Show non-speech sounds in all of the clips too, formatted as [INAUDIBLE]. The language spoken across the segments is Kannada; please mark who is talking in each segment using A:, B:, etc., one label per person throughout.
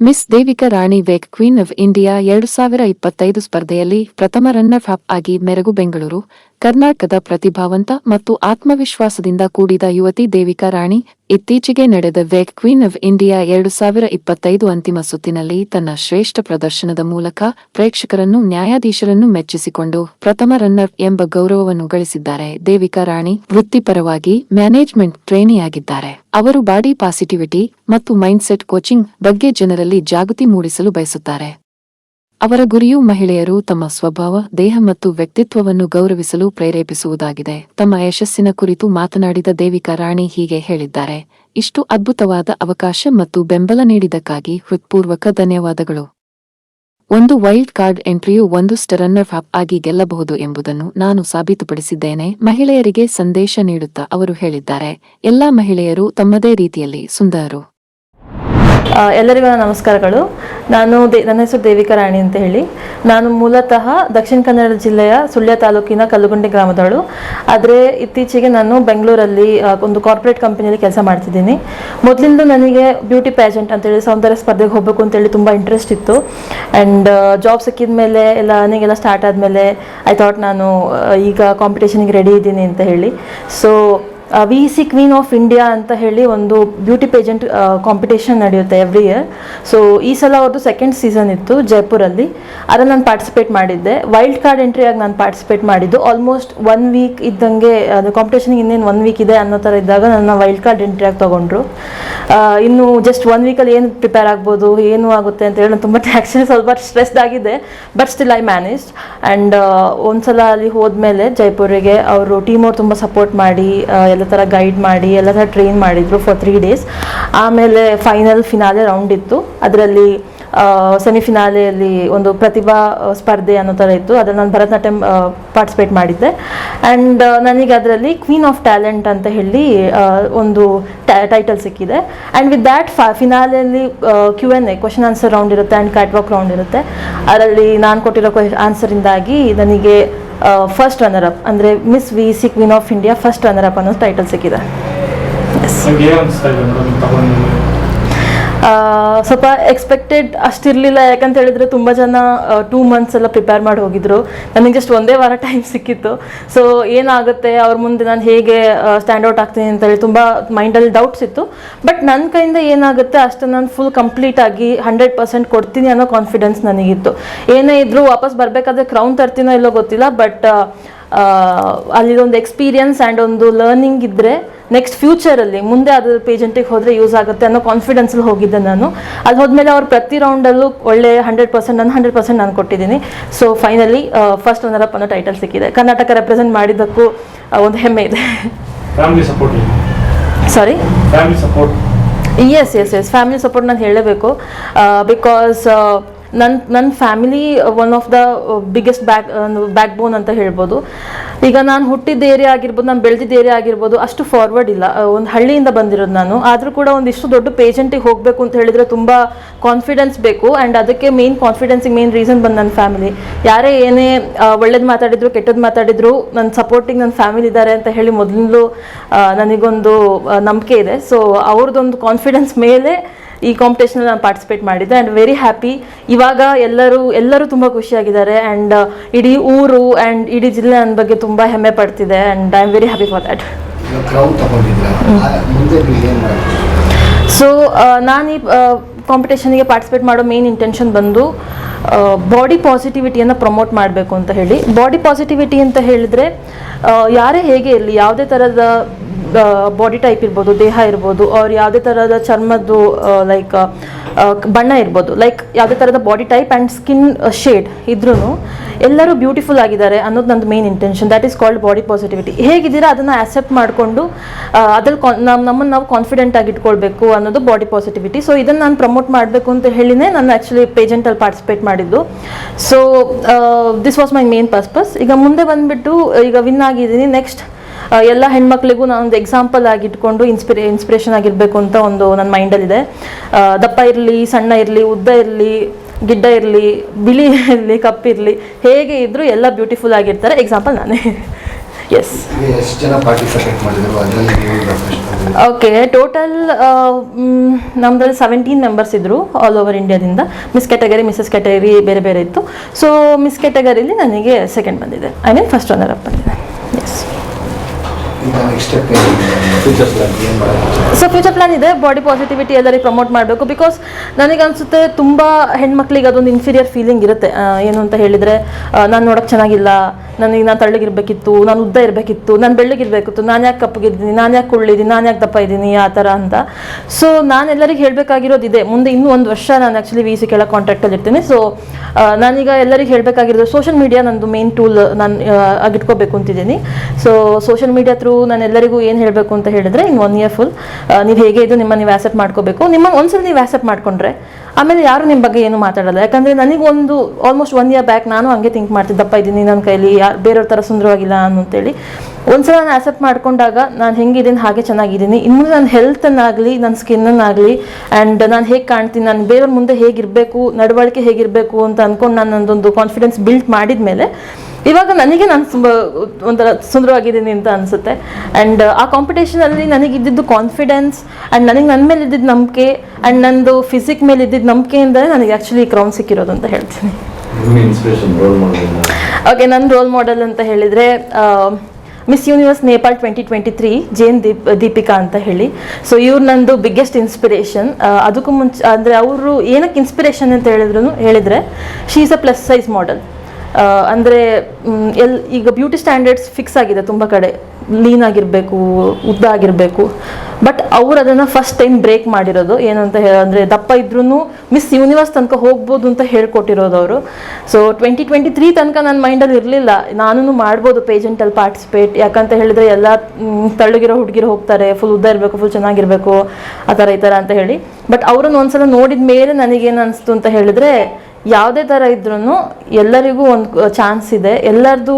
A: Miss Devika Rani wake queen of India ಎರಡು ಸಾವಿರ ಇಪ್ಪತ್ತೈದು ಸ್ಪರ್ಧೆಯಲ್ಲಿ ಪ್ರಥಮ ರನ್ನರ್ ಅಪ್ ಆಗಿ ಮೆರಗು ಬೆಂಗಳೂರು, ಕರ್ನಾಟಕದ ಪ್ರತಿಭಾವಂತ ಮತ್ತು ಆತ್ಮವಿಶ್ವಾಸದಿಂದ ಕೂಡಿದ ಯುವತಿ ದೇವಿಕಾ ರಾಣಿ ಇತ್ತೀಚೆಗೆ ನಡೆದ ವೆಗ್ ಕ್ವೀನ್ ಆಫ್ ಇಂಡಿಯಾ ಎರಡು ಸಾವಿರ ಇಪ್ಪತ್ತೈದು ಅಂತಿಮ ಸುತ್ತಿನಲ್ಲಿ ತನ್ನ ಶ್ರೇಷ್ಠ ಪ್ರದರ್ಶನದ ಮೂಲಕ ಪ್ರೇಕ್ಷಕರನ್ನು, ನ್ಯಾಯಾಧೀಶರನ್ನು ಮೆಚ್ಚಿಸಿಕೊಂಡು ಪ್ರಥಮ ರನ್ನರ್ ಎಂಬ ಗೌರವವನ್ನು ಗಳಿಸಿದ್ದಾರೆ. ದೇವಿಕಾ ರಾಣಿ ವೃತ್ತಿಪರವಾಗಿ ಮ್ಯಾನೇಜ್ಮೆಂಟ್ ಟ್ರೇನಿಯಾಗಿದ್ದಾರೆ ಅವರು ಬಾಡಿ ಪಾಸಿಟಿವಿಟಿ ಮತ್ತು ಮೈಂಡ್ಸೆಟ್ ಕೋಚಿಂಗ್ ಬಗ್ಗೆ ಜನರಲ್ಲಿ ಜಾಗೃತಿ ಮೂಡಿಸಲು ಬಯಸುತ್ತಾರೆ. ಅವರ ಗುರಿಯು ಮಹಿಳೆಯರು ತಮ್ಮ ಸ್ವಭಾವ, ದೇಹ ಮತ್ತು ವ್ಯಕ್ತಿತ್ವವನ್ನು ಗೌರವಿಸಲು ಪ್ರೇರೇಪಿಸುವುದಾಗಿದೆ. ತಮ್ಮ ಯಶಸ್ಸಿನ ಕುರಿತು ಮಾತನಾಡಿದ ದೇವಿಕಾ ರಾಣಿ ಹೀಗೆ ಹೇಳಿದ್ದಾರೆ, ಇಷ್ಟು ಅದ್ಭುತವಾದ ಅವಕಾಶ ಮತ್ತು ಬೆಂಬಲ ನೀಡಿದ್ದಕ್ಕಾಗಿ ಹೃತ್ಪೂರ್ವಕ ಧನ್ಯವಾದಗಳು. ಒಂದು ವೈಲ್ಡ್ ಕಾರ್ಡ್ ಎಂಟ್ರಿಯು ಒಂದು ಸ್ಟರನ್ನರ್ ಅಪ್ ಆಗಿ ಗೆಲ್ಲಬಹುದು ಎಂಬುದನ್ನು ನಾನು ಸಾಬೀತುಪಡಿಸಿದ್ದೇನೆ. ಮಹಿಳೆಯರಿಗೆ ಸಂದೇಶ ನೀಡುತ್ತಾ ಅವರು ಹೇಳಿದ್ದಾರೆ, ಎಲ್ಲಾ ಮಹಿಳೆಯರು ತಮ್ಮದೇ ರೀತಿಯಲ್ಲಿ ಸುಂದರರು.
B: ಎಲ್ಲರಿಗೂ ನಮಸ್ಕಾರಗಳು. ನಾನು ದೇ, ನನ್ನ ಹೆಸರು ದೇವಿಕಾ ರಾಣಿ ಅಂತ ಹೇಳಿ. ನಾನು ಮೂಲತಃ ದಕ್ಷಿಣ ಕನ್ನಡ ಜಿಲ್ಲೆಯ ಸುಳ್ಯ ತಾಲೂಕಿನ ಕಲ್ಲುಗುಂಡಿ ಗ್ರಾಮದವಳು. ಆದರೆ ಇತ್ತೀಚೆಗೆ ನಾನು ಬೆಂಗಳೂರಲ್ಲಿ ಒಂದು ಕಾರ್ಪೊರೇಟ್ ಕಂಪನಿಯಲ್ಲಿ ಕೆಲಸ ಮಾಡ್ತಿದ್ದೀನಿ. ಮೊದಲಿಂದ ನನಗೆ ಬ್ಯೂಟಿ ಪ್ಯಾಜೆಂಟ್ ಅಂತೇಳಿ, ಸೌಂದರ್ಯ ಸ್ಪರ್ಧೆಗೆ ಹೋಗಬೇಕು ಅಂತೇಳಿ ತುಂಬ ಇಂಟ್ರೆಸ್ಟ್ ಇತ್ತು. ಆ್ಯಂಡ್ ಜಾಬ್ ಸಿಕ್ಕಿದ ಮೇಲೆ ಎಲ್ಲ ನನಗೆಲ್ಲ ಸ್ಟಾರ್ಟ್ ಆದಮೇಲೆ ಐ ಥಾಟ್ ನಾನು ಈಗ ಕಾಂಪಿಟೇಷನಿಗೆ ರೆಡಿ ಇದ್ದೀನಿ ಅಂತ ಹೇಳಿ. So V C queen of India ಅಂತ ಹೇಳಿ ಒಂದು ಬ್ಯೂಟಿ ಪೇಜೆಂಟ್ ಕಾಂಪಿಟೇಷನ್ ನಡೆಯುತ್ತೆ ಎವ್ರಿ ಇಯರ್ ಸೊ ಈ ಸಲ ಅವ್ರದ್ದು ಸೆಕೆಂಡ್ ಸೀಸನ್ ಇತ್ತು ಜೈಪುರಲ್ಲಿ. ಅದರಲ್ಲಿ ನಾನು ಪಾರ್ಟಿಸಿಪೇಟ್ ಮಾಡಿದ್ದೆ. ವೈಲ್ಡ್ ಕಾರ್ಡ್ ಎಂಟ್ರಿಯಾಗಿ ನಾನು ಪಾರ್ಟಿಸಿಪೇಟ್ ಮಾಡಿದ್ದು. ಆಲ್ಮೋಸ್ಟ್ ಒನ್ ವೀಕ್ ಇದ್ದಂಗೆ ಅದು ಕಾಂಪಿಟೇಷನ್ಗೆ ಇನ್ನೇನು ಒನ್ ವೀಕ್ ಇದೆ ಅನ್ನೋ ಥರ ಇದ್ದಾಗ ನನ್ನ ವೈಲ್ಡ್ ಕಾರ್ಡ್ ಎಂಟ್ರಿಯಾಗಿ ತೊಗೊಂಡ್ರು. ಇನ್ನು ಜಸ್ಟ್ ಒನ್ ವೀಕಲ್ಲಿ ಏನು ಪ್ರಿಪೇರ್ ಆಗ್ಬೋದು ಏನು ಆಗುತ್ತೆ ಅಂತ ಹೇಳಿ ನಾನು ತುಂಬ ಆ್ಯಕ್ಚುಲಿ ಸ್ವಲ್ಪ ಸ್ಟ್ರೆಸ್ಡ್ ಆಗಿದೆ but still I manage and ಒಂದು ಸಲ ಅಲ್ಲಿ ಹೋದ್ಮೇಲೆ ಜೈಪುರಿಗೆ ಅವರು ಟೀಮ್ ಅವ್ರು ತುಂಬ ಸಪೋರ್ಟ್ ಮಾಡಿ ಆ, ಎಲ್ಲ ಥರ ಗೈಡ್ ಮಾಡಿ, ಎಲ್ಲ ಥರ ಟ್ರೈನ್ ಮಾಡಿದ್ರು ಫಾರ್ ತ್ರೀ ಡೇಸ್ ಆಮೇಲೆ ಫೈನಲ್ ಫಿನಾಲೆ ರೌಂಡ್ ಇತ್ತು. ಅದರಲ್ಲಿ ಸೆಮಿಫಿನಾಲೆಯಲ್ಲಿ ಒಂದು ಪ್ರತಿಭಾ ಸ್ಪರ್ಧೆ ಅನ್ನೋ ಥರ ಇತ್ತು. ಅದರಲ್ಲಿ ನಾನು ಭರತನಾಟ್ಯಂ ಪಾರ್ಟಿಸಿಪೇಟ್ ಮಾಡಿದ್ದೆ. ಆ್ಯಂಡ್ ನನಗೆ ಅದರಲ್ಲಿ ಕ್ವೀನ್ ಆಫ್ ಟ್ಯಾಲೆಂಟ್ ಅಂತ ಹೇಳಿ ಒಂದು ಟೈಟಲ್ ಸಿಕ್ಕಿದೆ. And with that ಫಿನಾಲೆಯಲ್ಲಿ Q N A question answer round ಇರುತ್ತೆ ಆ್ಯಂಡ್ ಕ್ಯಾಟ್ ವಾಕ್ ರೌಂಡ್ ಇರುತ್ತೆ. ಅದರಲ್ಲಿ ನಾನು ಕೊಟ್ಟಿರೋ ಆನ್ಸರಿಂದಾಗಿ ನನಗೆ ಫಸ್ಟ್ ರನ್ನರ್ ಅಪ್ ಅಂದರೆ miss V C queen of India first runner up ಅನ್ನೋ ಟೈಟಲ್ ಸಿಕ್ಕಿದೆ. ಸ್ವಲ್ಪ ಎಕ್ಸ್ಪೆಕ್ಟೆಡ್ ಅಷ್ಟಿರಲಿಲ್ಲ. ಯಾಕಂತ ಹೇಳಿದ್ರೆ ತುಂಬ ಜನ ಟೂ ಮಂತ್ಸ್ ಎಲ್ಲ ಪ್ರಿಪೇರ್ ಮಾಡಿ ಹೋಗಿದ್ರು. ನನಗೆ ಜಸ್ಟ್ ಒಂದೇ ವಾರ ಟೈಮ್ ಸಿಕ್ಕಿತ್ತು. ಸೊ ಏನಾಗುತ್ತೆ? ಅವ್ರ ಮುಂದೆ ನಾನು ಹೇಗೆ ಸ್ಟ್ಯಾಂಡ್ ಔಟ್ ಆಗ್ತೀನಿ ಅಂತ ಹೇಳಿ ತುಂಬ ಮೈಂಡಲ್ಲಿ ಡೌಟ್ಸ್ ಇತ್ತು. ಬಟ್ ನನ್ನ ಕೈಯಿಂದ ಏನಾಗುತ್ತೆ? ಅಷ್ಟು ನಾನು ಫುಲ್ ಕಂಪ್ಲೀಟ್ ಆಗಿ ಹಂಡ್ರೆಡ್ ಪರ್ಸೆಂಟ್ ಕೊಡ್ತೀನಿ ಅನ್ನೋ ಕಾನ್ಫಿಡೆನ್ಸ್ ನನಗಿತ್ತು. ಏನೇ ಇದ್ರೂ ವಾಪಸ್ ಬರಬೇಕಾದ್ರೆ ಕ್ರೌನ್ ತರ್ತೀನೋ ಇಲ್ಲೋ ಗೊತ್ತಿಲ್ಲ. ಬಟ್ ಅಲ್ಲಿದೊಂದು ಎಕ್ಸ್ಪೀರಿಯನ್ಸ್ ಆ್ಯಂಡ್ ಒಂದು ಲರ್ನಿಂಗ್ ಇದ್ದರೆ ನೆಕ್ಸ್ಟ್ ಫ್ಯೂಚರಲ್ಲಿ ಮುಂದೆ ಅದರ ಪೇಜೆಂಟಿಗೆ ಹೋದರೆ ಯೂಸ್ ಆಗುತ್ತೆ ಅನ್ನೋ ಕಾನ್ಫಿಡೆನ್ಸಲ್ಲಿ ಹೋಗಿದ್ದೆ ನಾನು. ಅಲ್ಲಿ ಹೋದ್ಮೇಲೆ ಅವ್ರು ಪ್ರತಿ ರೌಂಡಲ್ಲೂ ಒಳ್ಳೆ ಹಂಡ್ರೆಡ್ ಪರ್ಸೆಂಟ್ ನಾನು ಹಂಡ್ರೆಡ್ ಪರ್ಸೆಂಟ್ ನಾನು ಕೊಟ್ಟಿದ್ದೀನಿ. ಸೊ ಫೈನಲಿ ಫಸ್ಟ್ ಒನ್ ಅನ್ನೋ ಟೈಟಲ್ ಸಿಕ್ಕಿದೆ. ಕರ್ನಾಟಕ ರೆಪ್ರೆಸೆಂಟ್ ಮಾಡಿದ್ದಕ್ಕೂ ಒಂದು ಹೆಮ್ಮೆ ಇದೆ. Sorry yes yes yes family support ನಾನು ಹೇಳಬೇಕು. ಬಿಕಾಸ್ ನನ್ನ ನನ್ನ family one of the biggest back backbone ಅಂತ ಹೇಳ್ಬೋದು. ಈಗ ನಾನು ಹುಟ್ಟಿದ ಏರಿಯಾ ಆಗಿರ್ಬೋದು, ನಾನು ಬೆಳೆದಿದ್ದ ಏರಿಯಾ ಆಗಿರ್ಬೋದು, ಅಷ್ಟು ಫಾರ್ವರ್ಡ್ ಇಲ್ಲ. ಒಂದು ಹಳ್ಳಿಯಿಂದ ಬಂದಿರೋದು ನಾನು. ಆದರೂ ಕೂಡ ಒಂದಿಷ್ಟು ದೊಡ್ಡ ಪೇಜೆಂಟಿಗೆ ಹೋಗಬೇಕು ಅಂತ ಹೇಳಿದರೆ ತುಂಬ ಕಾನ್ಫಿಡೆನ್ಸ್ ಬೇಕು. ಆ್ಯಂಡ್ ಅದಕ್ಕೆ ಮೇನ್ ಕಾನ್ಫಿಡೆನ್ಸಿಗೆ ಮೇನ್ ರೀಸನ್ ಬಂದು ನನ್ನ ಫ್ಯಾಮಿಲಿ ಯಾರೇ ಏನೇ ಒಳ್ಳೇದು ಮಾತಾಡಿದ್ರು ಕೆಟ್ಟದ್ದು ಮಾತಾಡಿದ್ರು ನನ್ನ ಸಪೋರ್ಟಿಂಗ್ ನನ್ನ ಫ್ಯಾಮಿಲಿ ಇದ್ದಾರೆ ಅಂತ ಹೇಳಿ ಮೊದಲು ನನಗೊಂದು ನಂಬಿಕೆ ಇದೆ. ಸೊ ಅವ್ರದ್ದೊಂದು ಕಾನ್ಫಿಡೆನ್ಸ್ ಮೇಲೆ ಈ ಕಾಂಪಿಟೇಷನ್ ನಾನು ಪಾರ್ಟಿಸಿಪೇಟ್ ಮಾಡಿದ್ದೆ ಆ್ಯಂಡ್ ವೆರಿ ಹ್ಯಾಪಿ ಇವಾಗ ಎಲ್ಲರೂ ಎಲ್ಲರೂ ತುಂಬ ಖುಷಿಯಾಗಿದ್ದಾರೆ ಆ್ಯಂಡ್ ಇಡೀ ಊರು ಆ್ಯಂಡ್ ಇಡೀ ಜಿಲ್ಲೆ ನನ್ನ ಬಗ್ಗೆ ತುಂಬ ಹೆಮ್ಮೆ ಪಡ್ತಿದೆ and I am very happy for that so ನಾನು ಈ ಕಾಂಪಿಟೇಷನ್ಗೆ ಪಾರ್ಟಿಸಿಪೇಟ್ ಮಾಡೋ ಮೇನ್ ಇಂಟೆನ್ಷನ್ ಬಂದು ಬಾಡಿ ಪಾಸಿಟಿವಿಟಿಯನ್ನು ಪ್ರಮೋಟ್ ಮಾಡಬೇಕು ಅಂತ ಹೇಳಿ. ಬಾಡಿ ಪಾಸಿಟಿವಿಟಿ ಅಂತ ಹೇಳಿದರೆ ಯಾರೇ ಹೇಗೆ ಇರಲಿ ಯಾವುದೇ ಥರದ ಬಾಡಿ ಟೈಪ್ ಇರ್ಬೋದು, ದೇಹ ಇರ್ಬೋದು ಅವ್ರು ಯಾವುದೇ ಥರದ ಚರ್ಮದ್ದು ಲೈಕ್ ಬಣ್ಣ ಇರ್ಬೋದು. ಲೈಕ್ ಯಾವುದೇ ಥರದ body type and skin shade ಇದ್ರೂ ಎಲ್ಲರೂ ಬ್ಯೂಟಿಫುಲ್ ಆಗಿದ್ದಾರೆ ಅನ್ನೋದು ನಂದು main intention that is called body positivity ಹೇಗಿದ್ದೀರಾ ಅದನ್ನು ಆಕ್ಸೆಪ್ಟ್ ಮಾಡಿಕೊಂಡು ಅದ್ರಲ್ಲಿ ನಮ್ಮ ನಮ್ಮನ್ನು ನಾವು ಕಾನ್ಫಿಡೆಂಟ್ ಆಗಿ ಇಟ್ಕೊಳ್ಬೇಕು ಅನ್ನೋದು ಬಾಡಿ ಪಾಸಿಟಿವಿಟಿ ಸೊ ಇದನ್ನು ನಾನು ಪ್ರಮೋಟ್ ಮಾಡಬೇಕು ಅಂತ ಹೇಳಿನೇ ನಾನು ಆ್ಯಕ್ಚುಲಿ ಪೇಜೆಂಟಲ್ಲಿ ಪಾರ್ಟಿಸಿಪೇಟ್ ಮಾಡಿದ್ದು. So this was my main purpose ಈಗ ಮುಂದೆ ಬಂದುಬಿಟ್ಟು, ಈಗ ವಿನ್ ಆಗಿದ್ದೀನಿ. ನೆಕ್ಸ್ಟ್ ಎಲ್ಲ ಹೆಣ್ಮಕ್ಳಿಗೂ ನಾನು ಒಂದು ಎಕ್ಸಾಂಪಲ್ ಆಗಿ ಇಟ್ಕೊಂಡು ಇನ್ಸ್ಪಿರೇ ಇನ್ಸ್ಪಿರೇಷನ್ ಆಗಿರಬೇಕು ಅಂತ ಒಂದು ನನ್ನ ಮೈಂಡಲ್ಲಿದೆ ದಪ್ಪ ಇರಲಿ ಸಣ್ಣ ಇರಲಿ ಉದ್ದ ಇರಲಿ ಗಿಡ್ಡ ಇರಲಿ ಬಿಳಿ ಇರಲಿ ಕಪ್ಪಿರಲಿ ಹೇಗೆ ಇದ್ದರೂ ಎಲ್ಲ ಬ್ಯೂಟಿಫುಲ್ ಆಗಿರ್ತಾರೆ. ಎಕ್ಸಾಂಪಲ್ ನಾನೇ. ಎಸ್ ಓಕೆ ಟೋಟಲ್ ನಮ್ಮದ್ರಲ್ಲಿ ಸೆವೆಂಟೀನ್ ಮೆಂಬರ್ಸ್ ಇದ್ದರು ಆಲ್ ಓವರ್ ಇಂಡಿಯಾದಿಂದ ಮಿಸ್ ಕ್ಯಾಟಗರಿ ಮಿಸಸ್ ಕ್ಯಾಟಗರಿ ಬೇರೆ ಬೇರೆ ಇತ್ತು. ಸೊ ಮಿಸ್ ಕ್ಯಾಟಗರಿಲಿ ನನಗೆ ಸೆಕೆಂಡ್ ಬಂದಿದೆ. I mean first runner up ಬಂದಿದೆ. ಎಸ್ ಸೊ ಫ್ಯೂಚರ್ ಪ್ಲಾನ್ ಇದೆ ಬಾಡಿ ಪಾಸಿಟಿವಿಟಿ ಎಲ್ಲರಿಗೆ ಪ್ರಮೋಟ್ ಮಾಡಬೇಕು. ಬಿಕಾಸ್ ನನಗೆ ಅನಿಸುತ್ತೆ ತುಂಬ ಹೆಣ್ಮಕ್ಳಿಗೆ ಅದೊಂದು ಇನ್ಫೀರಿಯರ್ ಫೀಲಿಂಗ್ ಇರುತ್ತೆ. ಏನು ಅಂತ ಹೇಳಿದರೆ ನಾನು ನೋಡೋಕೆ ಚೆನ್ನಾಗಿಲ್ಲ ನನಗೆ ನಾನು ತಳ್ಳಗಿರ್ಬೇಕಿತ್ತು, ನಾನು ಉದ್ದ ಇರಬೇಕಿತ್ತು, ನಾನು ಬೆಳ್ಳಗಿರ್ಬೇಕಿತ್ತು, ನಾನು ಯಾಕೆ ಕಪ್ಪಗಿದ್ದೀನಿ, ನಾನು ಯಾಕೆ ಕುಳ್ಳಿದ್ದೀನಿ, ನಾನು ಯಾಕೆ ದಪ್ಪ ಇದ್ದೀನಿ, ಆ ಥರ ಅಂತ. ಸೊ ನಾನು ಎಲ್ಲರಿಗೆ ಹೇಳಬೇಕಾಗಿರೋದು ಇದೆ ಮುಂದೆ ಇನ್ನೂ ಒಂದು ವರ್ಷ ನಾನು ಆ್ಯಕ್ಚುಲಿ ವಿ ಸಿ ಕೆಳ ಕಾಂಟ್ಯಾಕ್ಟಲ್ಲಿ ಇರ್ತೀನಿ. ಸೊ ನಾನೀಗ ಎಲ್ಲರಿಗೆ ಹೇಳಬೇಕಾಗಿರೋದು ಸೋಷಿಯಲ್ ಮೀಡಿಯಾ ನಂದು ಮೇನ್ ಟೂಲ್ ನಾನು ಆಗಿಟ್ಕೋಬೇಕು ಅಂತಿದ್ದೀನಿ. ಸೊ ಸೋಷಿಯಲ್ ಮೀಡಿಯಾ ಥ್ರೂ ನಾನು ಎಲ್ಲರಿಗೂ ಏನು ಹೇಳಬೇಕು ಅಂತ ಹೇಳಿದ್ರೆ, ಇನ್ ಒನ್ ಇಯರ್ ಫುಲ್ ನೀವು ಹೇಗೆ ಇದು ನಿಮ್ಮ ನೀವು ಆ್ಯಸೆಪ್ಟ್ ಮಾಡ್ಕೋಬೇಕು. ನಿಮ್ಮ ಒಂದ್ಸಲ ನೀವು ಆ್ಯಸೆಪ್ಟ್ ಮಾಡ್ಕೊಂಡ್ರೆ ಆಮೇಲೆ ಯಾರು ನಿಮ್ಮ ಬಗ್ಗೆ ಏನು ಮಾತಾಡಲ್ಲ? ಯಾಕಂದರೆ ನನಗೊಂದು ಆಲ್ಮೋಸ್ಟ್ ಒನ್ ಇಯರ್ ಬ್ಯಾಕ್ ನಾನು ಹಂಗೆ ಥಿಂಕ್ ಮಾಡ್ತಿದ್ದಪ್ಪ ಇದ್ದೀನಿ ನನ್ನ ಕೈಲಿ ಯಾರು ಬೇರೆಯವ್ರ ಥರ ಸುಂದರವಾಗಿಲ್ಲ ಅಂತೇಳಿ. ಒಂದ್ಸಲ ನಾನು ಆಕ್ಸೆಪ್ಟ್ ಮಾಡ್ಕೊಂಡಾಗ ನಾನು ಹೆಂಗಿದ್ದೀನಿ, ಹಾಗೆ ಚೆನ್ನಾಗಿದ್ದೀನಿ. ಇನ್ನು ನನ್ನ ಹೆಲ್ತನ್ನಾಗಲಿ ನನ್ನ ಸ್ಕಿನ್ನನ್ನಾಗಲಿ ಆ್ಯಂಡ್ ನಾನು ಹೇಗೆ ಕಾಣ್ತೀನಿ, ನಾನು ಬೇರೆಯವ್ರ ಮುಂದೆ ಹೇಗಿರಬೇಕು, ನಡವಳಿಕೆ ಹೇಗಿರಬೇಕು ಅಂತ ಅಂದ್ಕೊಂಡು ನಾನು ನನ್ನದೊಂದು ಕಾನ್ಫಿಡೆನ್ಸ್ ಬಿಲ್ಟ್ ಮಾಡಿದ ಮೇಲೆ ಇವಾಗ ನನಗೆ ನಾನು ತುಂಬ ಒಂಥರ ಸುಂದರವಾಗಿದ್ದೀನಿ ಅಂತ ಅನಿಸುತ್ತೆ. ಆ್ಯಂಡ್ ಆ ಕಾಂಪಿಟೇಷನಲ್ಲಿ ನನಗಿದ್ದಿದ್ದು ಕಾನ್ಫಿಡೆನ್ಸ್ ಆ್ಯಂಡ್ ನನಗೆ ನನ್ನ ಮೇಲೆ ಇದ್ದಿದ್ದು ನಂಬಿಕೆ ಆ್ಯಂಡ್ ನಂದು ಫಿಸಿಕ್ ಮೇಲೆ ಇದ್ದಿದ್ದು ನಂಬಿಕೆಯಿಂದಲೇ ನನಗೆ ಆ್ಯಕ್ಚುಲಿ ಕ್ರೌನ್ ಸಿಕ್ಕಿರೋದು ಅಂತ ಹೇಳ್ತೀನಿ. ಓಕೆ ನನ್ನ ರೋಲ್ ಮಾಡೆಲ್ ಅಂತ ಹೇಳಿದರೆ miss universe Nepal twenty twenty three Jane Deep Deepika ಅಂತ ಹೇಳಿ. ಸೊ ಇವ್ರು ನಂದು ಬಿಗ್ಗೆಸ್ಟ್ ಇನ್ಸ್ಪಿರೇಷನ್ ಅದಕ್ಕೂ ಮುಂಚೆ ಅಂದರೆ ಅವರು ಏನಕ್ಕೆ ಇನ್ಸ್ಪಿರೇಷನ್ ಅಂತ ಹೇಳಿದ್ರು ಹೇಳಿದರೆ she is a plus size model ಅಂದರೆ ಎಲ್, ಈಗ ಬ್ಯೂಟಿ ಸ್ಟ್ಯಾಂಡರ್ಡ್ಸ್ ಫಿಕ್ಸ್ ಆಗಿದೆ ತುಂಬ ಕಡೆ. ಲೀನ್ ಆಗಿರಬೇಕು, ಉದ್ದ ಆಗಿರಬೇಕು. ಬಟ್ ಅವ್ರು ಅದನ್ನು ಫಸ್ಟ್ ಟೈಮ್ ಬ್ರೇಕ್ ಮಾಡಿರೋದು. ಏನಂತ ಅಂದರೆ ದಪ್ಪ ಇದ್ರೂ ಮಿಸ್ ಯೂನಿವರ್ಸ್ ತನಕ ಹೋಗ್ಬೋದು ಅಂತ ಹೇಳ್ಕೊಟ್ಟಿರೋದು ಅವರು. ಸೊ ಟ್ವೆಂಟಿ ಟ್ವೆಂಟಿ ತ್ರೀ ತನಕ ನನ್ನ ಮೈಂಡಲ್ಲಿ ಇರಲಿಲ್ಲ. ನಾನು ಮಾಡ್ಬೋದು ಪೇಜೆಂಟಲ್ಲಿ ಪಾರ್ಟಿಸಿಪೇಟ್ ಯಾಕಂತ ಹೇಳಿದ್ರೆ ಎಲ್ಲ ತಳ್ಳಗಿರೋ ಹುಡುಗಿರು ಹೋಗ್ತಾರೆ. ಫುಲ್ ಉದ್ದ ಇರಬೇಕು ಫುಲ್ ಚೆನ್ನಾಗಿರಬೇಕು. ಆ ಥರ ಈ ಥರ ಅಂತ ಹೇಳಿ. ಬಟ್ ಅವರನ್ನು ಒಂದ್ಸಲ ನೋಡಿದ ಮೇಲೆ ನನಗೇನು ಅನಿಸ್ತು ಅಂತ ಹೇಳಿದ್ರೆ ಯಾವುದೇ ಥರ ಇದ್ರೂ ಎಲ್ಲರಿಗೂ ಒಂದು ಚಾನ್ಸ್ ಇದೆ. ಎಲ್ಲರದು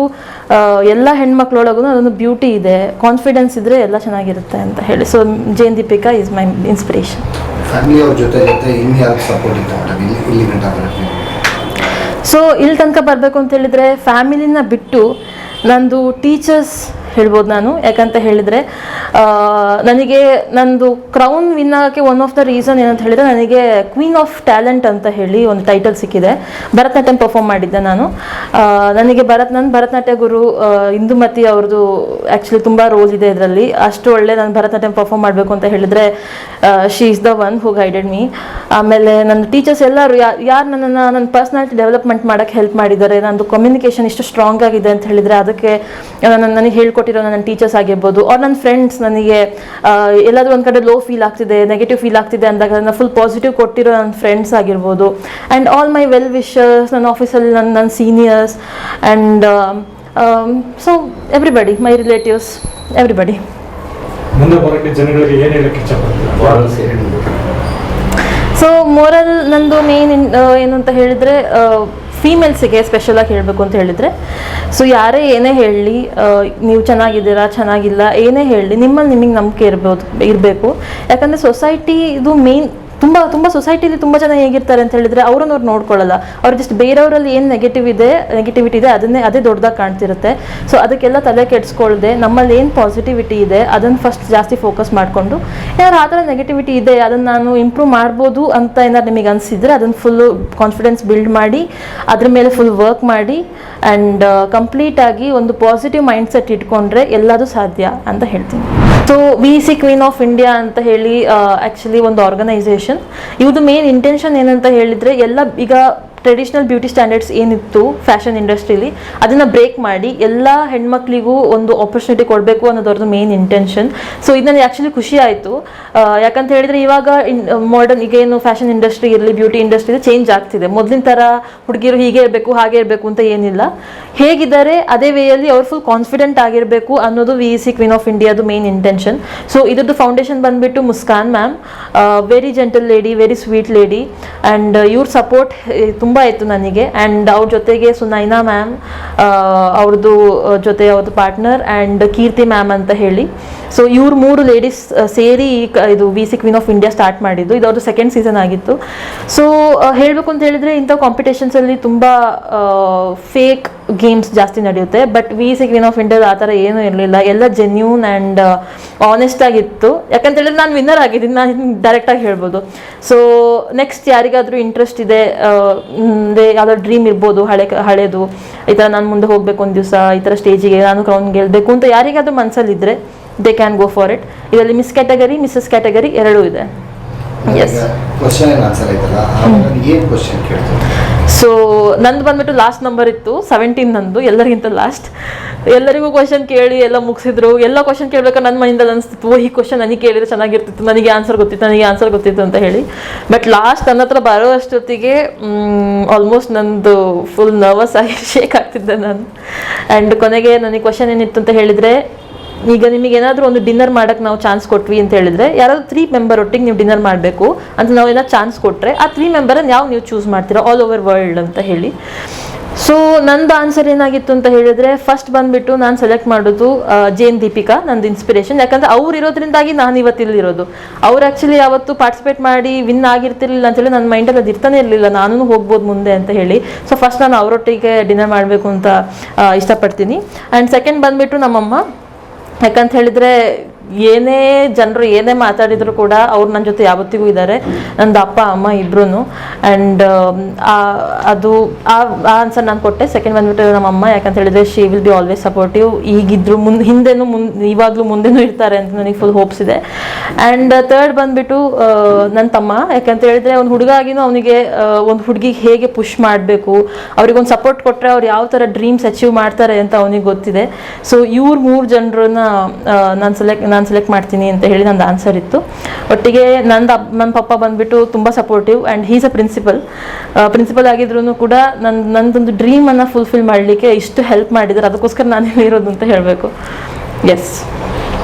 B: ಎಲ್ಲ ಹೆಣ್ಮಕ್ಳೊಳಗೂ ಅದೊಂದು ಬ್ಯೂಟಿ ಇದೆ. ಕಾನ್ಫಿಡೆನ್ಸ್ ಇದ್ದರೆ ಎಲ್ಲ ಚೆನ್ನಾಗಿರುತ್ತೆ ಅಂತ ಹೇಳಿ. So Jane Deepika is my inspiration so ಇಲ್ಲಿ ತನಕ ಬರಬೇಕು ಅಂತ ಹೇಳಿದರೆ ಫ್ಯಾಮಿಲಿನ ಬಿಟ್ಟು ನಂದು ಟೀಚರ್ಸ್ ಹೇಳ್ಬೋದು ನಾನು. ಯಾಕಂತ ಹೇಳಿದರೆ ನನಗೆ ನಂದು ಕ್ರೌನ್ ವಿನ್ ಆಗೋಕ್ಕೆ ಒನ್ ಆಫ್ ದ ರೀಸನ್ ಏನಂತ ಹೇಳಿದರೆ, ನನಗೆ ಕ್ವೀನ್ ಆಫ್ ಟ್ಯಾಲೆಂಟ್ ಅಂತ ಹೇಳಿ ಒಂದು ಟೈಟಲ್ ಸಿಕ್ಕಿದೆ. ಭರತನಾಟ್ಯಂ ಪರ್ಫಾರ್ಮ್ ಮಾಡಿದ್ದೆ ನಾನು. ನನಗೆ ಭರತ್ ನನ್ನ ಭರತನಾಟ್ಯ ಗುರು ಇಂದುಮತಿ ಅವ್ರದ್ದು ಆ್ಯಕ್ಚುಲಿ ತುಂಬ ರೋಲ್ ಇದೆ ಇದರಲ್ಲಿ. ಅಷ್ಟು ಒಳ್ಳೆ ನಾನು ಭರತನಾಟ್ಯಂ ಪರ್ಫಾರ್ಮ್ ಮಾಡಬೇಕು ಅಂತ ಹೇಳಿದರೆ she is the one who guided me ಆಮೇಲೆ ನನ್ನ ಟೀಚರ್ಸ್ ಎಲ್ಲರೂ ಯಾರು ನನ್ನನ್ನು, ನನ್ನ ಪರ್ಸ್ನಾಲಿಟಿ ಡೆವಲಪ್ಮೆಂಟ್ ಮಾಡೋಕ್ಕೆ ಹೆಲ್ಪ್ ಮಾಡಿದ್ದಾರೆ, ನಂದು ಕಮ್ಯುನಿಕೇಷನ್ ಇಷ್ಟು ಸ್ಟ್ರಾಂಗ್ ಆಗಿದೆ ಅಂತ ಹೇಳಿದರೆ, ಅದಕ್ಕೆ ನನ್ನ, ನನಗೆ ಹೇಳ್ಕೊಟ್ಟಿರೋ ನನ್ನ ಟೀಚರ್ಸ್ ಆಗಿರ್ಬೋದು ಆರ್ ನನ್ನ ಫ್ರೆಂಡ್ಸ್ ನನಗೆ ಎಲ್ಲಾದರೂ ಒಂದು ಕಡೆ ಲೋ ಫೀಲ್ ಆಗ್ತಿದೆ ನೆಗೆಟಿವ್ ಫೀಲ್ ಆಗ್ತಿದೆ ಅಂದಾಗ ನನ್ನ ಫುಲ್ ಪಾಸಿಟಿವ್ ಕೊಟ್ಟಿರೋ ನನ್ನ ಫ್ರೆಂಡ್ಸ್ ಆಗಿರ್ಬೋದು. And all my well wishers ನನ್ನ ಆಫೀಸಲ್ಲಿ ನನ್ನ ನನ್ನ seniors and so everybody my relatives everybody so moral ನಂದು ಮೇನ್ ಏನು ಅಂತ ಹೇಳಿದರೆ ಫೀಮೇಲ್ಸಿಗೆ ಸ್ಪೆಷಲಾಗಿ ಹೇಳಬೇಕು ಅಂತ ಹೇಳಿದರೆ ಸೊ ಯಾರೇ ಏನೇ ಹೇಳಲಿ ನೀವು ಚೆನ್ನಾಗಿದ್ದೀರಾ, ಚೆನ್ನಾಗಿಲ್ಲ, ಏನೇ ಹೇಳಲಿ ನಿಮ್ಮಲ್ಲಿ ನಿಮಗೆ ನಂಬಿಕೆ ಇರ್ಬೋದು, ಇರಬೇಕು. ಯಾಕಂದರೆ ಸೊಸೈಟಿ ಇದು ಮೇನ್ ತುಂಬ ತುಂಬ ಸೊಸೈಟಿಲಿ ತುಂಬ ಜನ ಹೇಗಿರ್ತಾರೆ ಅಂತ ಹೇಳಿದ್ರೆ ಅವ್ರನ್ನ ಅವ್ರು ನೋಡ್ಕೊಳ್ಳಲ್ಲ. ಅವ್ರು ಜಸ್ಟ್ ಬೇರೆಯವರಲ್ಲಿ ಏನು ನೆಗೆಟಿವ್ ಇದೆ ನೆಗೆಟಿವಿಟಿ ಇದೆ, ಅದನ್ನೇ, ಅದೇ ದೊಡ್ಡದಾಗಿ ಕಾಣ್ತಿರುತ್ತೆ. ಸೊ ಅದಕ್ಕೆಲ್ಲ ತಲೆ ಕೆಡ್ಸ್ಕೊಳ್ದೆ, ನಮ್ಮಲ್ಲಿ ಏನು ಪಾಸಿಟಿವಿಟಿ ಇದೆ, ಅದನ್ನು ಫಸ್ಟ್ ಜಾಸ್ತಿ ಫೋಕಸ್ ಮಾಡಿಕೊಂಡು, ಏನಾದ್ರು ಆ ಥರ ನೆಗೆಟಿವಿಟಿ ಇದೆ, ಅದನ್ನು ನಾನು ಇಂಪ್ರೂವ್ ಮಾಡ್ಬೋದು ಅಂತ ಏನಾದ್ರು ನಿಮಗೆ ಅನಿಸಿದ್ರೆ ಅದನ್ನು ಫುಲ್ಲು ಕಾನ್ಫಿಡೆನ್ಸ್ ಬಿಲ್ಡ್ ಮಾಡಿ, ಅದ್ರ ಮೇಲೆ ಫುಲ್ ವರ್ಕ್ ಮಾಡಿ ಆ್ಯಂಡ್ ಕಂಪ್ಲೀಟಾಗಿ ಒಂದು ಪಾಸಿಟಿವ್ ಮೈಂಡ್ ಸೆಟ್ ಇಟ್ಕೊಂಡ್ರೆ ಎಲ್ಲದೂ ಸಾಧ್ಯ ಅಂತ ಹೇಳ್ತೀನಿ. So V C queen of India ಅಂತ ಹೇಳಿ ಆ್ಯಕ್ಚುಲಿ ಒಂದು ಆರ್ಗನೈಸೇಷನ್ ಇವ್ರದ್ದು ಮೇನ್ ಇಂಟೆನ್ಷನ್ ಏನಂತ ಹೇಳಿದರೆ ಎಲ್ಲ ಈಗ ಟ್ರೆಡಿಷ್ನಲ್ ಬ್ಯೂಟಿ ಸ್ಟ್ಯಾಂಡರ್ಡ್ಸ್ ಏನಿತ್ತು ಫ್ಯಾಷನ್ ಇಂಡಸ್ಟ್ರೀಲಿ ಅದನ್ನು ಬ್ರೇಕ್ ಮಾಡಿ ಎಲ್ಲ ಹೆಣ್ಮಕ್ಳಿಗೂ ಒಂದು ಆಪರ್ಚುನಿಟಿ ಕೊಡಬೇಕು ಅನ್ನೋದವ್ರದ್ದು ಮೇನ್ ಇಂಟೆನ್ಷನ್ ಸೊ ಇದು ನನಗೆ ಆ್ಯಕ್ಚುಲಿ ಖುಷಿ ಆಯಿತು. ಯಾಕಂತ ಹೇಳಿದರೆ ಇವಾಗ ಮಾಡರ್ನ್ ಈಗ ಏನು ಫ್ಯಾಷನ್ ಇಂಡಸ್ಟ್ರಿ ಇರಲಿ ಬ್ಯೂಟಿ ಇಂಡಸ್ಟ್ರಿ ಚೇಂಜ್ ಆಗ್ತಿದೆ. ಮೊದಲಿನ ಥರ ಹುಡುಗಿರು ಹೀಗೆ ಇರಬೇಕು, ಹಾಗೆ ಇರಬೇಕು ಅಂತ ಏನಿಲ್ಲ. ಹೇಗಿದ್ದಾರೆ, ಅದೇ ವೇಯಲ್ಲಿ ಅವ್ರು ಫುಲ್ ಕಾನ್ಫಿಡೆಂಟ್ ಆಗಿರಬೇಕು ಅನ್ನೋದು ವಿ ಸಿ ಕ್ವೀನ್ ಆಫ್ ಇಂಡಿಯಾದು ಮೇನ್ ಇಂಟೆನ್ಷನ್ ಸೊ ಇದ್ರದ್ದು ಫೌಂಡೇಶನ್ ಬಂದುಬಿಟ್ಟು Muskan ma'am very gentle lady very sweet lady and ಇವ್ರ ಸಪೋರ್ಟ್ ತುಂಬ ಇತ್ತು ನನಗೆ. ಆ್ಯಂಡ್ ಅವ್ರ ಜೊತೆಗೆ ಸುನೈನಾ ಮ್ಯಾಮ್ ಅವ್ರದ್ದು ಜೊತೆ ಅವ್ರದ್ದು ಪಾರ್ಟ್ನರ್ ಆ್ಯಂಡ್ ಕೀರ್ತಿ ಮ್ಯಾಮ್ ಅಂತ ಹೇಳಿ. ಸೊ ಇವ್ರು ಮೂರು ಲೇಡೀಸ್ ಸೇರಿ ಇದು V C queen of India start ಮಾಡಿದ್ದು. ಇದು ಅವ್ರದ್ದು ಸೆಕೆಂಡ್ ಸೀಸನ್ ಆಗಿತ್ತು. ಸೊ ಹೇಳಬೇಕು ಅಂತ ಹೇಳಿದ್ರೆ ಇಂಥ ಕಾಂಪಿಟೇಷನ್ಸಲ್ಲಿ ತುಂಬ ಫೇಕ್ ಗೇಮ್ಸ್ ಜಾಸ್ತಿ ನಡೆಯುತ್ತೆ. But V C queen of India ಆ ಥರ ಏನೂ ಇರಲಿಲ್ಲ. ಎಲ್ಲ ಜೆನ್ಯೂನ್ ಆ್ಯಂಡ್ ಆನೆಸ್ಟ್ ಆಗಿತ್ತು. ಯಾಕಂತ ಹೇಳಿದ್ರೆ ನಾನು ವಿನ್ನರ್ ಆಗಿದ್ದೀನಿ. ನಾನು ಡೈರೆಕ್ಟಾಗಿ ಹೇಳ್ಬೋದು. ಸೊ ನೆಕ್ಸ್ಟ್ ಯಾರಿಗಾದರೂ ಇಂಟ್ರೆಸ್ಟ್ ಇದೆ ಅಂದರೆ ಯಾವುದೋ ಡ್ರೀಮ್ ಇರ್ಬೋದು ಹಳೆ ಹಳೇದು ಈ ಥರ ನಾನು ಮುಂದೆ ಹೋಗಬೇಕು ಒಂದು ದಿವಸ ಈ ಥರ ಸ್ಟೇಜಿಗೆ ನಾನು ಕ್ರೌನ್ ಗೆಲ್ಲಬೇಕು ಅಂತ ಯಾರಿಗಾದರೂ ಮನಸ್ಸಲ್ಲಿದ್ದರೆ they can go for it ಇದರಲ್ಲಿ ಮಿಸ್ ಕ್ಯಾಟಗರಿ ಮಿಸ್ಸಸ್ ಕ್ಯಾಟಗರಿ ಎರಡೂ ಇದೆ. ಎಸ್
C: ಕ್ವಶನ್ ಆನ್ಸರ್ ಆಯ್ತಲ್ಲ? ಏನು ಕ್ವಶನ್ ಕೇಳ್ತಾರೆ
B: ಸೊ ನಂದು ಬಂದ್ಬಿಟ್ಟು ಲಾಸ್ಟ್ ನಂಬರ್ ಇತ್ತು ಸೆವೆಂಟೀನ್ ನಂದು, ಎಲ್ಲರಿಗಿಂತ ಲಾಸ್ಟ್ ಎಲ್ಲರಿಗೂ ಕ್ವಶನ್ ಕೇಳಿ, ಎಲ್ಲ ಮುಗಿಸಿದ್ರು. ಎಲ್ಲ ಕ್ವಶನ್ ಕೇಳ್ಬೇಕಾದ್ರೆ ನನ್ನ ಮನೆಯಿಂದ ಅನಿಸ್ತಿತ್ತು ಈ ಕ್ವಶನ್ ನನಗೆ ಕೇಳಿದ್ರೆ ಚೆನ್ನಾಗಿರ್ತಿತ್ತು, ನನಗೆ ಆನ್ಸರ್ ಗೊತ್ತಿತ್ತು, ನನಗೆ ಆನ್ಸರ್ ಗೊತ್ತಿತ್ತು ಅಂತ ಹೇಳಿ. ಬಟ್ ಲಾಸ್ಟ್ ನನ್ನ ಹತ್ರ ಬರೋ ಅಷ್ಟೊತ್ತಿಗೆ ಆಲ್ಮೋಸ್ಟ್ ನಂದು ಫುಲ್ ನರ್ವಸ್ ಆಗಿ [LAUGHS] ಶೇಕ್ ಆಗ್ತಿದ್ದೆ ನಾನು. ಆ್ಯಂಡ್ ಕೊನೆಗೆ ನನಗೆ ಕ್ವಶನ್ ಏನಿತ್ತು ಅಂತ ಹೇಳಿದರೆ ಈಗ ನಿಮಗೆ ಏನಾದರೂ ಒಂದು ಡಿನ್ನರ್ ಮಾಡೋಕ್ಕೆ ನಾವು ಚಾನ್ಸ್ ಕೊಟ್ವಿ ಅಂತ ಹೇಳಿದ್ರೆ, ಯಾರಾದ್ರೂ ತ್ರೀ ಮೆಂಬರ್ ಒಟ್ಟಿಗೆ ನೀವು ಡಿನ್ನರ್ ಮಾಡಬೇಕು ಅಂತ ನಾವು ಏನೋ ಚಾನ್ಸ್ ಕೊಟ್ಟರೆ ಆ ತ್ರೀ ಮೆಂಬರನ್ನು ಯಾವ ನೀವು ಚೂಸ್ ಮಾಡ್ತೀರಾ? ಆಲ್ ಓವರ್ ವರ್ಲ್ಡ್ ಅಂತ ಹೇಳಿ. ಸೊ ನಂದು ಆನ್ಸರ್ ಏನಾಗಿತ್ತು ಅಂತ ಹೇಳಿದ್ರೆ ಫಸ್ಟ್ ಬಂದ್ಬಿಟ್ಟು ನಾನು ಸೆಲೆಕ್ಟ್ ಮಾಡೋದು ಜೇನ್ ದೀಪಿಕಾ ನಂದು ಇನ್ಸ್ಪಿರೇಷನ್ ಯಾಕಂದ್ರೆ ಅವ್ರು ಇರೋದ್ರಿಂದಾಗಿ ನಾನು ಇವತ್ತು ಇಲ್ಲಿರೋದು ಅವ್ರು ಆ್ಯಕ್ಚುಲಿ ಯಾವತ್ತು ಪಾರ್ಟಿಸಿಪೇಟ್ ಮಾಡಿ ವಿನ್ ಆಗಿರ್ತಿರ್ಲಿಲ್ಲ ಅಂತೇಳಿ ನನ್ನ ಮೈಂಡಲ್ಲಿ ಅದು ಇರ್ತಾನೆ ಇರಲಿಲ್ಲ. ನಾನು ಹೋಗ್ಬೋದು ಮುಂದೆ ಅಂತ ಹೇಳಿ. ಸೊ ಫಸ್ಟ್ ನಾನು ಅವರೊಟ್ಟಿಗೆ ಡಿನ್ನರ್ ಮಾಡಬೇಕು ಅಂತ ಇಷ್ಟಪಡ್ತೀನಿ. ಆ್ಯಂಡ್ ಸೆಕೆಂಡ್ ಬಂದ್ಬಿಟ್ಟು ನಮ್ಮಮ್ಮ ಯಾಕಂತ ಹೇಳಿದ್ರೆ ಏನೇ ಜನರು ಏನೇ ಮಾತಾಡಿದ್ರು ಕೂಡ ಅವ್ರು ನನ್ನ ಜೊತೆ ಯಾವತ್ತಿಗೂ ಇದ್ದಾರೆ ನಂದು ಅಪ್ಪ, ಅಮ್ಮ ಇಬ್ರು ಆ್ಯಂಡ್ ಅದು, ಆ ಆನ್ಸರ್ ನಾನು ಕೊಟ್ಟೆ. ಸೆಕೆಂಡ್ ಬಂದ್ಬಿಟ್ಟು ನಮ್ಮ ಅಮ್ಮ ಯಾಕಂತ ಹೇಳಿದ್ರೆ she will be always supportive ಈಗಿದ್ರು ಮುಂದೆ ಹಿಂದೆನೂ ಮುಂದೆ ಇವಾಗಲೂ ಮುಂದೆನೂ ಇರ್ತಾರೆ ಅಂತ ನನಗೆ ಫುಲ್ ಹೋಪ್ಸ್ ಇದೆ. ಆ್ಯಂಡ್ ತರ್ಡ್ ಬಂದ್ಬಿಟ್ಟು ನನ್ನ ತಮ್ಮ. ಯಾಕಂತ ಹೇಳಿದ್ರೆ ಒಂದು ಹುಡುಗ ಆಗಿನೂ ಅವನಿಗೆ ಒಂದು ಹುಡುಗಿಗೆ ಹೇಗೆ ಪುಷ್ ಮಾಡಬೇಕು ಅವ್ರಿಗೊಂದು ಸಪೋರ್ಟ್ ಕೊಟ್ಟರೆ ಅವ್ರು ಯಾವ ಥರ ಡ್ರೀಮ್ಸ್ ಅಚೀವ್ ಮಾಡ್ತಾರೆ ಅಂತ ಅವನಿಗೆ ಗೊತ್ತಿದೆ. ಸೊ ಇವ್ರ ಮೂರು ಜನರನ್ನ ನಾನು ಸೆಲೆಕ್ಟ್ ಸೆಲೆಕ್ಟ್ ಮಾಡ್ತೀನಿ ಅಂತ ಹೇಳಿ ನಂದು ಆನ್ಸರ್ ಇತ್ತು. ಒಟ್ಟಿಗೆ ನಂದು ನನ್ನ ಪಪ್ಪ ಬಂದ್ಬಿಟ್ಟು ತುಂಬ supportive and he's a principal principal ಆಗಿದ್ರು ಕೂಡ ನನ್ನ ನಂದೊಂದು ಡ್ರೀಮನ್ನು ಫುಲ್ಫಿಲ್ ಮಾಡಲಿಕ್ಕೆ ಇಷ್ಟು ಹೆಲ್ಪ್ ಮಾಡಿದ್ದಾರೆ ಅದಕ್ಕೋಸ್ಕರ ನಾನು ಇರೋದು ಅಂತ ಹೇಳಬೇಕು. ಎಸ್